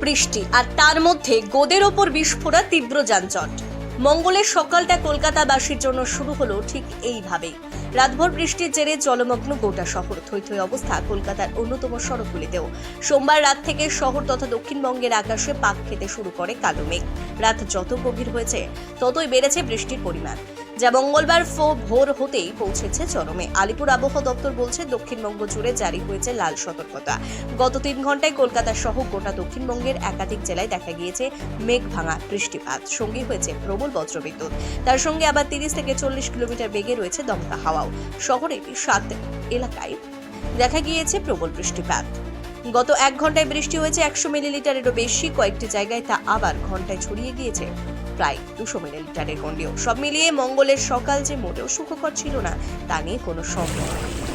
বৃষ্টি আর তার মধ্যে গোদের ওপর বিস্ফোরা তীব্র যানজট। মঙ্গলের সকালটা কলকাতাবাসীর জন্য শুরু হলো ঠিক এইভাবেই। রাতভর বৃষ্টির জেরে জলমগ্ন গোটা শহর। থই থই অবস্থা কলকাতার অন্যতম সড়কগুলিতেও। সোমবার রাত থেকে শহর তথা দক্ষিণবঙ্গের আকাশে পাক খেতে শুরু করে কালো মেঘ। রাত যত গভীর হয়েছে, ততই বেড়েছে বৃষ্টির পরিমাণ। যা মঙ্গলবার ভোর হতেই পৌঁছেছে চরমে। আলিপুর আবহাওয়া দপ্তর বলছে, দক্ষিণবঙ্গ জুড়ে জারি হয়েছে লাল সতর্কতা। গত তিন ঘন্টায় কলকাতা সহ গোটা দক্ষিণবঙ্গের একাধিক জেলায় দেখা গিয়েছে মেঘ ভাঙা বৃষ্টিপাত। সঙ্গী হয়েছে প্রবল বজ্রবিদ্যুৎ। তার সঙ্গে আবার তিরিশ থেকে চল্লিশ কিলোমিটার বেগে রয়েছে দমকা হাওয়াও। শহরের সাত এলাকায় দেখা গিয়েছে প্রবল বৃষ্টিপাত। গত এক ঘন্টায় বৃষ্টি হয়েছে একশো মিলিলিটারেরও বেশি, কয়েকটি জায়গায় তা আবার ঘন্টায় ছড়িয়ে গিয়েছে। প্রায় দুশো মিলিলিটারের গন্ডিও সব মিলিয়ে মঙ্গলের সকাল যে মোটেও সুখকর ছিল না, তা নিয়ে কোনো সন্দেহ নেই।